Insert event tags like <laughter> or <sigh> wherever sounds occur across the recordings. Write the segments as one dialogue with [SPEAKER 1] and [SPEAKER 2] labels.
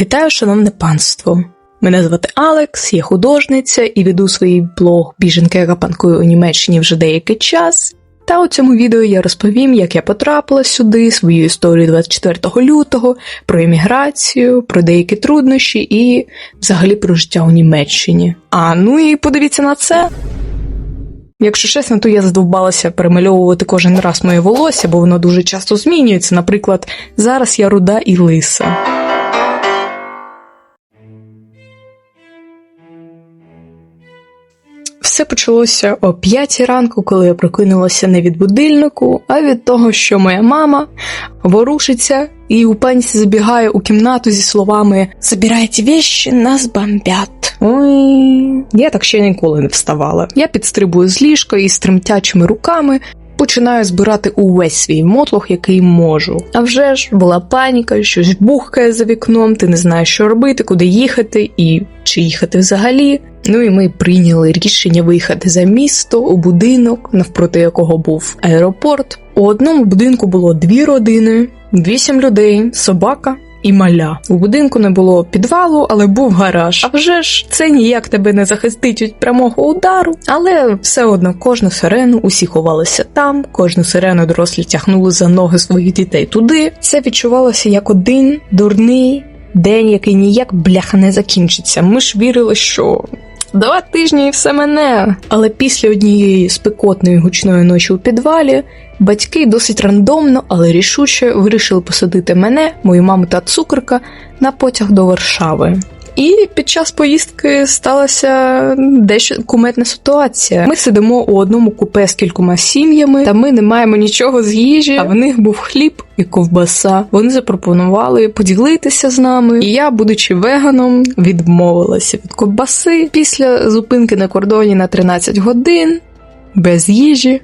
[SPEAKER 1] Вітаю, шановне панство! Мене звати Алекс, я художниця і веду свій блог Біженка, яка панкує у Німеччині вже деякий час. Та у цьому відео я розповім, як я потрапила сюди, свою історію 24 лютого, про еміграцію, про деякі труднощі і взагалі про життя у Німеччині. А ну і подивіться на це. Якщо чесно, то я задовбалася перемальовувати кожен раз моє волосся, бо воно дуже часто змінюється. Наприклад, зараз я руда і лиса. Все почалося о п'ятій ранку, коли я прокинулася не від будильнику, а від того, що моя мама ворушиться і у паніці забігає у кімнату зі словами Забирайте вещи, нас бомбять. Ой, я так ще ніколи не вставала. Я підстрибую з ліжка і з тремтячими руками. Починаю збирати увесь свій мотлох, який можу. А вже ж була паніка, щось бухкає за вікном, ти не знаєш, що робити, куди їхати і чи їхати взагалі. Ну і ми прийняли рішення виїхати за місто у будинок, навпроти якого був аеропорт. У одному будинку було дві родини, вісім людей, собака. І маля у будинку не було підвалу, але був гараж. А вже ж це ніяк тебе не захистить від прямого удару. Але все одно кожну сирену усі ховалися там, кожну сирену дорослі тягнули за ноги своїх дітей туди. Це відчувалося як один дурний день, який ніяк бляха не закінчиться. Ми ж вірили, що Два тижні і все мене. Але після однієї спекотної гучної ночі у підвалі батьки досить рандомно, але рішуче вирішили посадити мене, мою маму та цукерка на потяг до Варшави. І під час поїздки сталася дещо куметна ситуація. Ми сидимо у одному купе з кількома сім'ями, та ми не маємо нічого з їжі. А в них був хліб і ковбаса. Вони запропонували поділитися з нами. І я, будучи веганом, відмовилася від ковбаси. Після зупинки на кордоні на 13 годин без їжі.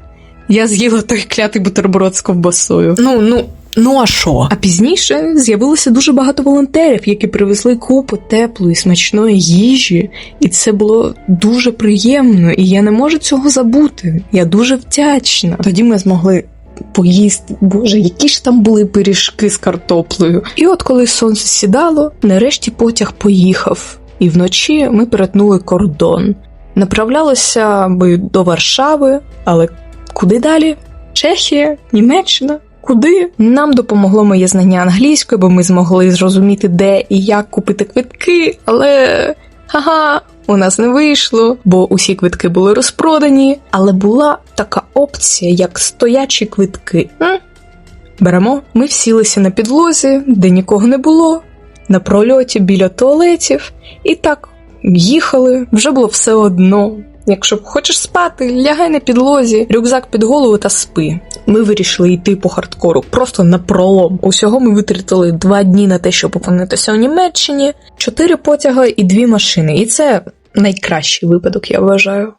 [SPEAKER 1] Я з'їла той клятий бутерброд з ковбасою. Ну, ну. Ну а що? А пізніше з'явилося дуже багато волонтерів, які привезли купу теплої, смачної їжі, і це було дуже приємно, і я не можу цього забути. Я дуже вдячна. Тоді ми змогли. Поїсти, боже, які ж там були пиріжки з картоплею. І от коли сонце сідало, нарешті потяг поїхав, і вночі ми перетнули кордон. Направлялися би до Варшави, але куди далі? Чехія, Німеччина. Куди нам допомогло моє знання англійської, бо ми змогли зрозуміти, де і як купити квитки, але ага, у нас не вийшло, бо усі квитки були розпродані. Але була така опція, як стоячі квитки. М? Беремо, ми всілися на підлозі, де нікого не було, на прольоті біля туалетів, і так їхали, вже було все одно. Якщо хочеш спати, лягай на підлозі, рюкзак під голову та спи. Ми вирішили йти по хардкору, просто на пролом. Усього ми витратили два дні на те, щоб опинитися у Німеччині, чотири потяги і дві машини. І це найкращий випадок, я вважаю.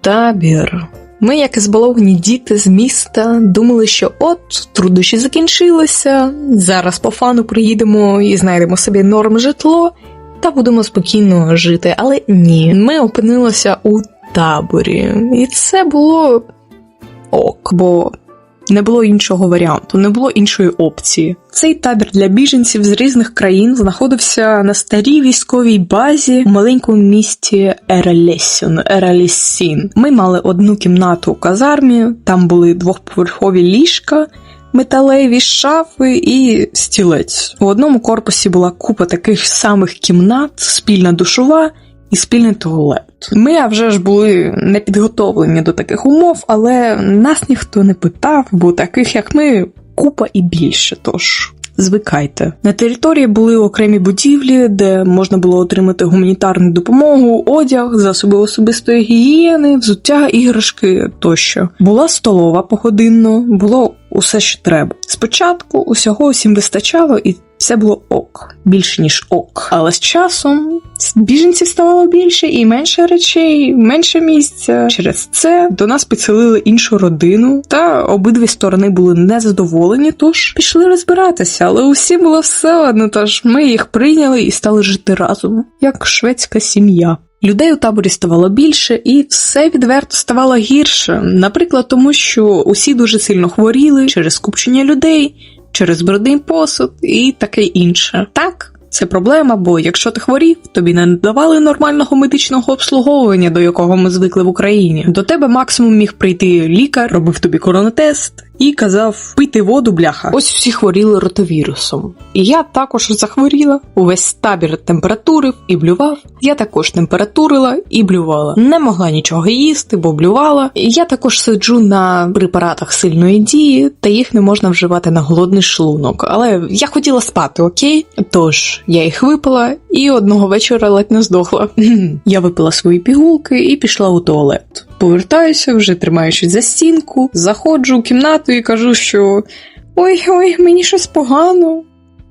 [SPEAKER 1] Табір. Ми, як і збаловані діти з міста, думали, що от труднощі закінчилися. Зараз по фану приїдемо і знайдемо собі норм житло та будемо спокійно жити. Але ні, ми опинилися у таборі, і це було ок, бо не було іншого варіанту, не було іншої опції. Цей табір для біженців з різних країн знаходився на старій військовій базі у маленькому місті Ерелесін, Ерелесін. Ми мали одну кімнату у казармі, там були двохповерхові ліжка. Металеві шафи і стілець. У одному корпусі була купа таких самих кімнат, спільна душова і спільний туалет. Ми вже ж були не підготовлені до таких умов, але нас ніхто не питав, бо таких як ми купа і більше. Тож звикайте. На території були окремі будівлі, де можна було отримати гуманітарну допомогу, одяг, засоби особистої гігієни, взуття, іграшки тощо. Була столова погодинно, було усе, що треба. Спочатку усього усім вистачало, і все було ок, більше ніж ок. Але з часом біженців ставало більше і менше речей, менше місця. Через це до нас підселили іншу родину, та обидві сторони були незадоволені, тож пішли розбиратися, але усім було все одно. Тож ми їх прийняли і стали жити разом, як шведська сім'я. Людей у таборі ставало більше, і все відверто ставало гірше. Наприклад, тому що усі дуже сильно хворіли через скупчення людей.
[SPEAKER 2] Через брудний посуд і таке інше. Так. Це проблема, бо якщо ти хворів, тобі не надавали нормального медичного обслуговування, до якого ми звикли в Україні. До тебе максимум міг прийти лікар, робив тобі коронатест і казав пити воду, бляха.
[SPEAKER 1] Ось всі хворіли ротовірусом. І я також захворіла. Увесь табір температурив і блював. Я також температурила і блювала. Не могла нічого їсти, бо блювала. Я також сиджу на препаратах сильної дії, та їх не можна вживати на голодний шлунок. Але я хотіла спати, окей? Тож я їх випила і одного вечора ледь не здохла. <laughs> Я випила свої пігулки і пішла у туалет. Повертаюся, вже тримаючись за стінку, заходжу у кімнату і кажу, що ой, ой, мені щось погано.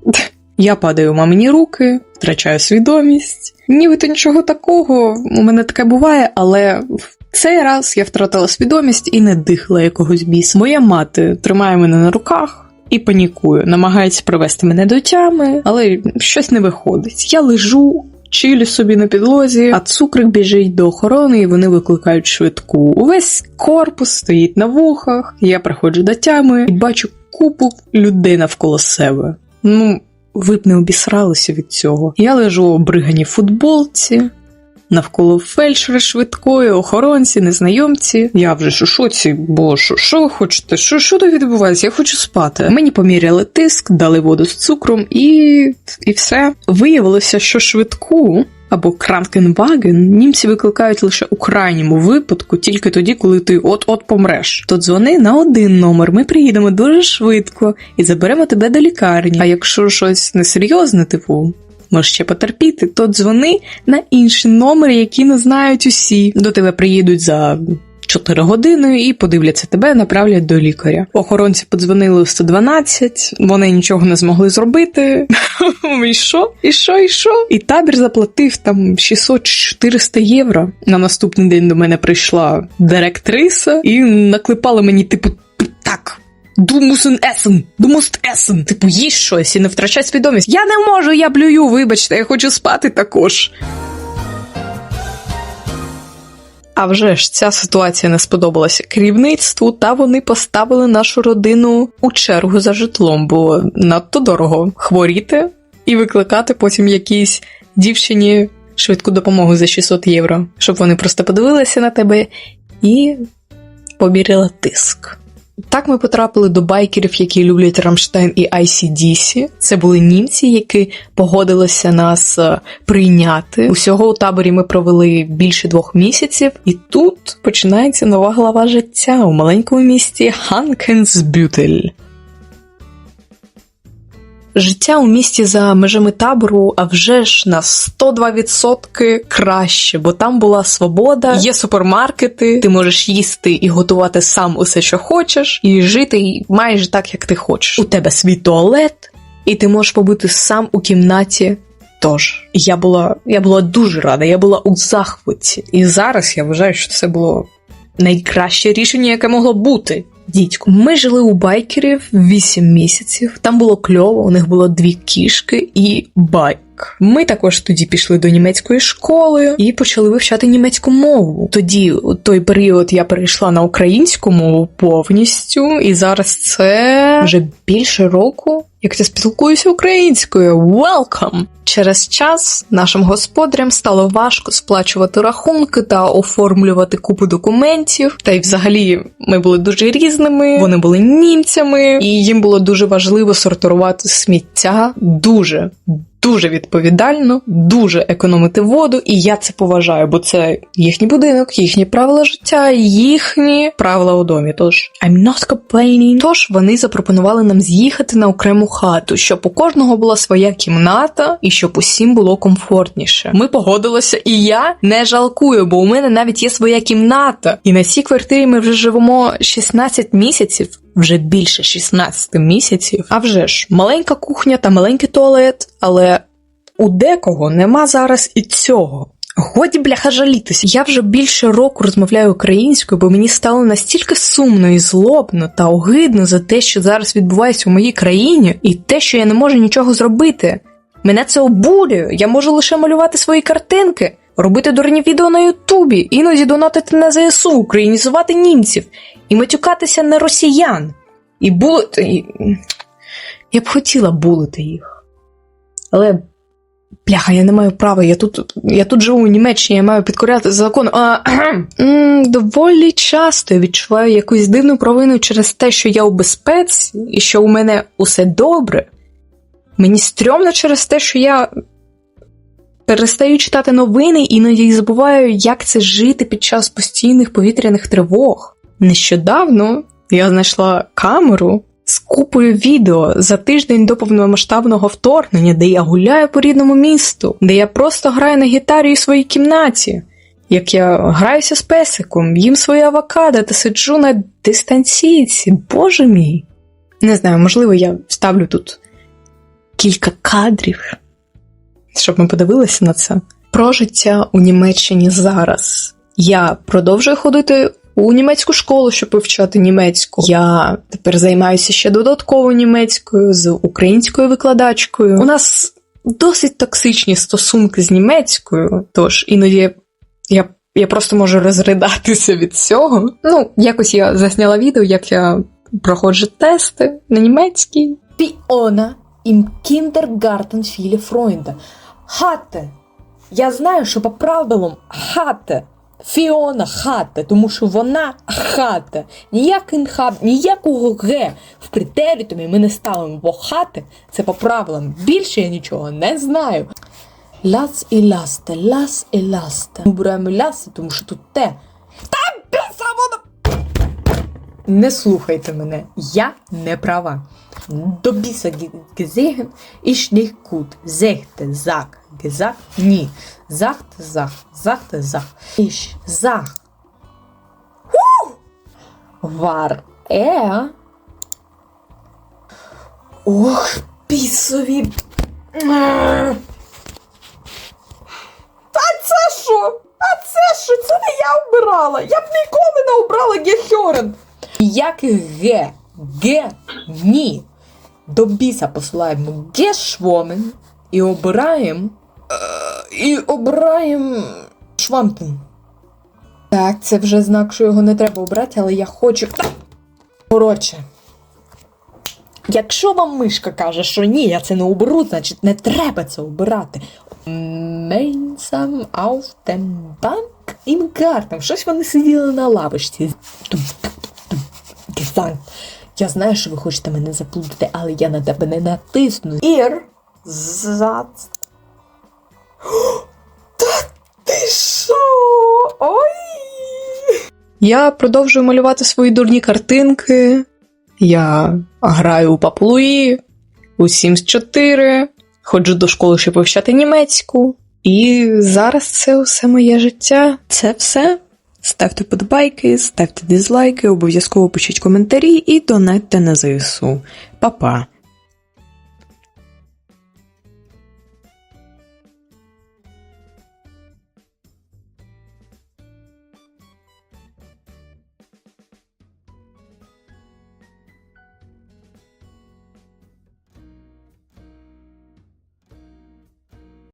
[SPEAKER 1] <laughs> Я падаю в мамині руки, втрачаю свідомість. Нібито нічого такого, у мене таке буває, але в цей раз я втратила свідомість і не дихала якогось біса. Моя мати тримає мене на руках. І панікую, намагається привести мене до тями, але щось не виходить. Я лежу, чилю собі на підлозі, а цукрик біжить до охорони, і вони викликають швидку. Увесь корпус стоїть на вухах. Я приходжу до тями і бачу купу людей навколо себе. Ну, ви б не обісралися від цього. Я лежу у бригані футболці. Навколо фельдшери швидкої, охоронці, незнайомці. Я вже ж у шоці, бо що, що хочете? Що, що тут відбувається? Я хочу спати. Мені поміряли тиск, дали воду з цукром і, і все. Виявилося, що швидку або Кранкенваген німці викликають лише у крайньому випадку, тільки тоді, коли ти от-от помреш. То дзвони на один номер, ми приїдемо дуже швидко і заберемо тебе до лікарні. А якщо щось несерйозне, типу. Можеш ще потерпіти, то дзвони на інші номери, які не знають усі. До тебе приїдуть за 4 години і подивляться тебе, направлять до лікаря. Охоронці подзвонили в 112, вони нічого не змогли зробити. <laughs> І що? І що, і що? І табір заплатив там 600-400 євро. На наступний день до мене прийшла директриса і наклепала мені, типу. Du musst essen, du musst essen. Типу, їж щось і не втрачай свідомість. Я не можу, я блюю, вибачте, я хочу спати також. А вже ж ця ситуація не сподобалася керівництву, та вони поставили нашу родину у чергу за житлом, бо надто дорого хворіти і викликати потім якійсь дівчині швидку допомогу за 600 євро, щоб вони просто подивилися на тебе і поміряли тиск. Так ми потрапили до байкерів, які люблять Рамштайн і ICDC. Це були німці, які погодилися нас е, прийняти. Усього у таборі ми провели більше двох місяців, і тут починається нова глава життя у маленькому місті Ханкенсбютель. Життя у місті за межами табору, а вже ж на 102% краще, бо там була свобода, є супермаркети, ти можеш їсти і готувати сам усе, що хочеш, і жити майже так, як ти хочеш. У тебе свій туалет, і ти можеш побути сам у кімнаті. Тож я була, я була дуже рада, я була у захваті. І зараз я вважаю, що це було найкраще рішення, яке могло бути. Дідько, ми жили у байкерів 8 місяців. Там було кльово, у них було дві кішки і байк. Ми також тоді пішли до німецької школи і почали вивчати німецьку мову. Тоді, у той період, я перейшла на українську мову повністю, і зараз це вже більше року. Як ти спілкуюся українською, welcome! Через час нашим господарям стало важко сплачувати рахунки та оформлювати купу документів. Та й взагалі ми були дуже різними, вони були німцями, і їм було дуже важливо сортувати сміття дуже. Дуже відповідально, дуже економити воду, і я це поважаю, бо це їхній будинок, їхні правила життя, їхні правила у домі. Тож I'm not complaining. Тож вони запропонували нам з'їхати на окрему хату, щоб у кожного була своя кімната і щоб усім було комфортніше. Ми погодилися, і я не жалкую, бо у мене навіть є своя кімната. І на цій квартирі ми вже живемо 16 місяців. Вже більше 16 місяців. А вже ж, маленька кухня та маленький туалет, але у декого нема зараз і цього. Годі бляха жалітися. Я вже більше року розмовляю українською, бо мені стало настільки сумно і злобно та огидно за те, що зараз відбувається у моїй країні, і те, що я не можу нічого зробити. Мене це обурює. Я можу лише малювати свої картинки, робити дурні відео на Ютубі, іноді донатити на ЗСУ, українізувати німців і матюкатися на росіян. І бути. І... Я б хотіла булити їх. Але. Бляха, я не маю права, я тут, я тут живу у Німеччині, я маю підкоряти закон. А, доволі часто я відчуваю якусь дивну провину через те, що я у безпеці і що у мене усе добре. Мені стрьомно через те, що я перестаю читати новини іноді і забуваю, як це жити під час постійних повітряних тривог. Нещодавно я знайшла камеру з купою відео за тиждень до повномасштабного вторгнення, де я гуляю по рідному місту, де я просто граю на гітарі у своїй кімнаті, як я граюся з песиком, їм свої авокадо та сиджу на дистанційці. Боже мій. Не знаю, можливо, я вставлю тут кілька кадрів, щоб ми подивилися на це. Про життя у Німеччині зараз. Я продовжую ходити у німецьку школу, щоб вивчати німецьку. Я тепер займаюся ще додатково німецькою з українською викладачкою. У нас досить токсичні стосунки з німецькою, тож іноді я, я просто можу розридатися від цього. Ну, якось я засняла відео, як я проходжу тести на німецькій.
[SPEAKER 3] Fiona im Kindergarten viele. Hatte. Я знаю, що по правилам хате. Фіона хате, тому що вона хате. Ніякий хаб, ніякого г в претеритумі ми не ставимо, бо хати це по правилам. Більше я нічого не знаю. Лас і ласте, лас і ласте. Ми беремо лясте, тому що тут те. Та біса воно! Не слухайте мене, я не права. До біса ге- gesehen ich nicht gut. Sag, gesagt, ні. Sagte, sag, sagte, sag. Ich sag. War er? Ох, бісові. Та це що? А це що? Це не я обирала. Я б ніколи не обрала Гехьорен. Ніяких Г. Г. Ні. До біса посилаємо Гешвомен і обираємо. І обираємо Швампен. Так, це вже знак, що його не треба обрати, але я хочу. Коротше. Якщо вам мишка каже, що ні, я це не оберу, значить не треба це обирати. Мейнсам dem Bank. Щось вони сиділи на лавочці. Я знаю, що ви хочете мене заплутати, але я на тебе не натисну. Ір. Та ти що? Ой!
[SPEAKER 1] Я продовжую малювати свої дурні картинки. Я граю у паплуї, у Sims 4, ходжу до школи, щоб вивчати німецьку. І зараз це усе моє життя.
[SPEAKER 2] Це все. Ставте подобайки, ставте дизлайки, обов'язково пишіть коментарі і донатьте на ЗСУ. Па-па!